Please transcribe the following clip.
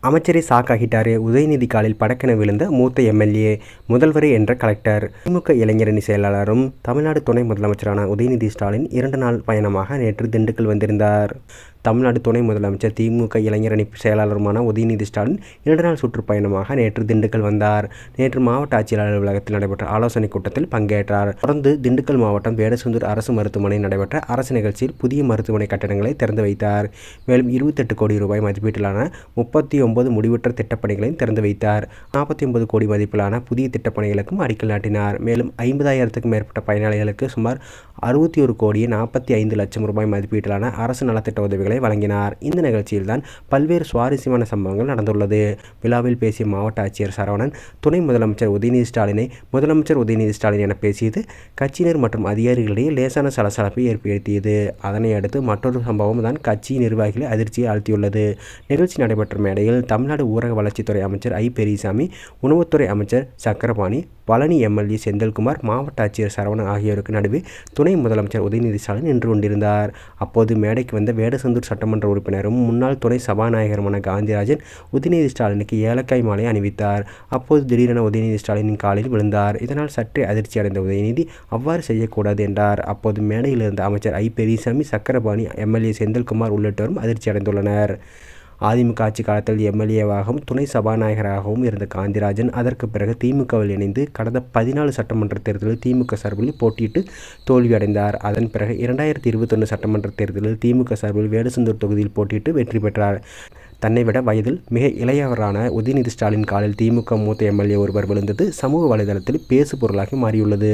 அமைச்சரை சாக்காகிட்டாரு. உதயநிதி காலில் படக்கென விழுந்த மூத்த எம்எல்ஏ முதல்வர் என்ற கலெக்டர். திமுக இளைஞரணி செயலாளரும் தமிழ்நாடு துணை முதலமைச்சரான உதயநிதி ஸ்டாலின் இரண்டு நாள் பயணமாக நேற்று திண்டுக்கல் வந்திருந்தார். தமிழ்நாடு துணை முதலமைச்சர் திமுக இளைஞரணி செயலாளருமான உதயநிதி ஸ்டாலின் இரண்டு நாள் சுற்றுப்பயணமாக நேற்று திண்டுக்கல் வந்தார். நேற்று மாவட்ட ஆட்சியர் அலுவலகத்தில் நடைபெற்ற ஆலோசனை கூட்டத்தில் பங்கேற்றார். தொடர்ந்து திண்டுக்கல் மாவட்டம் வேடசுந்தூர் அரசு மருத்துவமனையில் நடைபெற்ற அரசு நிகழ்ச்சியில் புதிய மருத்துவமனை கட்டடங்களை திறந்து வைத்தார். மேலும் இருபத்தெட்டு கோடி ரூபாய் மதிப்பீட்டிலான முப்பத்தி ஒன்பது முடிவுற்ற திட்டப்பணிகளையும் திறந்து வைத்தார். நாற்பத்தி ஒன்பது கோடி மதிப்பிலான புதிய திட்டப்பணிகளுக்கும் அடிக்கல் நாட்டினார். மேலும் ஐம்பதாயிரத்துக்கும் மேற்பட்ட பயனாளிகளுக்கு சுமார் அறுபத்தி ஒரு கோடியே நாற்பத்தி ஐந்து லட்சம் ரூபாய் மதிப்பீட்டிலான அரசு நலத்திட்ட உதவிகள் வழங்கினார். இந்த நிகழ்ச்சியில்தான் பல்வேறு சுவாரஸ்யமான சம்பவங்கள் நடந்துள்ளது. விழாவில் பேசிய மாவட்ட ஆட்சியர் சரவணன் துணை முதலமைச்சர் உதயநிதி ஸ்டாலினை முதலமைச்சர் உதயநிதி ஸ்டாலின் என பேசியது கட்சியினர் மற்றும் அதிகாரிகளிடையே லேசான சலசலப்பை ஏற்படுத்தியது. அதனை அடுத்து மற்றொரு சம்பவம் தான் கட்சி நிர்வாகிகளை அதிர்ச்சியை ஆழ்த்தியுள்ளது. நிகழ்ச்சி நடைபெற்ற மேடையில் தமிழ்நாடு ஊரக வளர்ச்சித்துறை அமைச்சர் ஐ. பெரியசாமி உணவுத்துறை அமைச்சர் சக்கரபாணி பழனி எம்எல்ஏ செந்தில்குமார் மாவட்ட ஆட்சியர் சரவணன் ஆகியோருக்கு நடுவே துணை முதலமைச்சர் உதயநிதி ஸ்டாலின் நின்று கொண்டிருந்தார். அப்போது மேடைக்கு வந்த வேடசந்தூர் சட்டமன்ற உறுப்பினரும் முன்னாள் துணை சபாநாயகருமான காந்திராஜன் உதயநிதி ஸ்டாலினுக்கு ஏலக்காய் மாலை அணிவித்தார். அப்போது திடீரென உதயநிதி ஸ்டாலினின் காலில் விழுந்தார். இதனால் சற்றே அதிர்ச்சி அடைந்த உதயநிதி அவ்வாறு செய்யக்கூடாது என்றார். அப்போது மேடையில் இருந்த அமைச்சர் ஐ. பெரியசாமி சக்கரபாணி எம்எல்ஏ செந்தில்குமார் உள்ளிட்டோரும் அதிர்ச்சி அடைந்துள்ளனர். அதிமுக ஆட்சி காலத்தில் எம்எல்ஏவாகவும் துணை சபாநாயகராகவும் இருந்த காந்திராஜன் அதற்கு பிறகு திமுகவில் இணைந்து கடந்த பதினாலு சட்டமன்ற தேர்தலில் திமுக சார்பில் போட்டியிட்டு தோல்வியடைந்தார். அதன் பிறகு இரண்டாயிரத்தி இருபத்தொன்று சட்டமன்ற தேர்தலில் திமுக சார்பில் வேடசந்தூர் தொகுதியில் போட்டியிட்டு வெற்றி பெற்றார். தன்னை விட வயதில் மிக இளையவரான உதயநிதி ஸ்டாலின் காலில் திமுக மூத்த எம்எல்ஏ ஒருவர் விழுந்தது சமூக வலைதளத்தில் பேசு பொருளாகி மாறியுள்ளது.